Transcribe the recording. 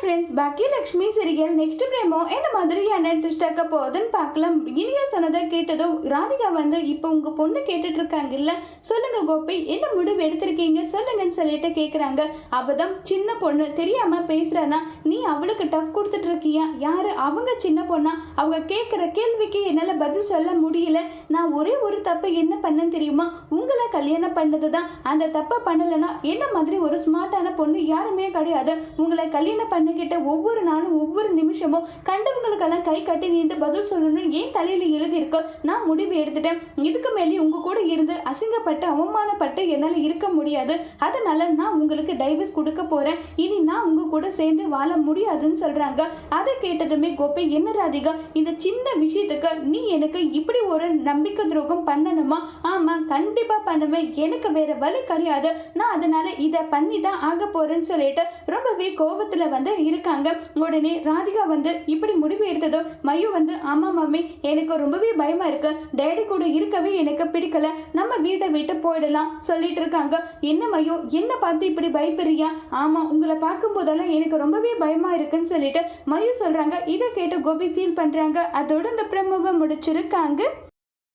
Friends Baakiyalakshmi serial next promo என்ன மாதிரியான twist ஆக்க போகுதுன்னு பார்க்கலாம். இனியா சொன்னதை கேட்டதும் ராதிகா வந்து இப்போ உங்கள் பொண்ணு கேட்டுட்டு இருக்காங்கல்ல சொல்லுங்க கோபி என்ன முடிவு எடுத்திருக்கீங்க? சொல்லுங்கன்னு சொல்லிட்டு கேட்குறாங்க அவதான் சின்ன பொண்ணு தெரியாம பேசுறானா நீ அவளுக்கு டஃப் கொடுத்துட்டு இருக்கியா யாரு? அவங்க சின்ன பொண்ணா? அவங்க கேட்குற கேள்விக்கு என்னால் பதில் சொல்ல முடியல. நான் ஒரே ஒரு தப்பு என்ன பண்ணேன்னு தெரியுமா? உங்களை கல்யாணம் பண்ணது தான் அந்த தப்பை பண்ணலைன்னா என்ன மாதிரி ஒரு ஸ்மார்ட்டான பொண்ணு யாருமே கிடையாது. உங்களை கல்யாணம் கிட்ட ஒவ்வொரு நாளும் ஒவ்வொரு நிமிஷமும் கண்டவங்களுக்கெல்லாம் கை கட்டி நின்று பதில் சொல்லணும்னு ஏன் தலையில் எழுதியிருக்கோ? நான் முடிவு எடுத்துட்டேன். இதுக்கு மேலே உங்க கூட அசிங்கப்பட்டு அவமானப்பட்டு என்னால் இருக்க முடியாது. அதனால நான் உங்களுக்கு டைவர்ஸ் கொடுக்க போகிறேன் இனி நான் உங்கள் கூட சேர்ந்து வாழ முடியாதுன்னு சொல்கிறாங்க அதை கேட்டதுமே கோபி என்ன ராதிகா இந்த சின்ன விஷயத்துக்கு நீ எனக்கு இப்படி ஒரு நம்பிக்கை துரோகம் பண்ணணுமா? ஆமாம் கண்டிப்பாக பண்ணுவேன். எனக்கு வேறு வழி கிடையாது. நான் அதனால் இதை பண்ணி தான் ஆக போகிறேன்னு சொல்லிட்டு ரொம்பவே கோபத்தில் வந்து இருக்காங்க. உடனே ராதிகா வந்து இப்படி முடிவு எடுத்ததோ மயு வந்து ஆமாம் மாமி எனக்கு ரொம்பவே பயமாக இருக்குது டேடி கூட இருக்கவே எனக்கு பிடிக்கல. நம்ம வீட்டை விட்டு போயிடலாம் சொல்லிட்டு இருக்காங்க. என்ன மையோ என்ன பார்த்து இப்படி பயப்படுறியா? ஆமா உங்களை பார்க்கும் போதெல்லாம் எனக்கு ரொம்பவே பயமா இருக்குன்னு சொல்லிட்டு மயு சொல்றாங்க. இதை கேட்டு கோபி ஃபீல் பண்றாங்க. அதோட இந்த பிரம்மவை முடிச்சிருக்காங்க.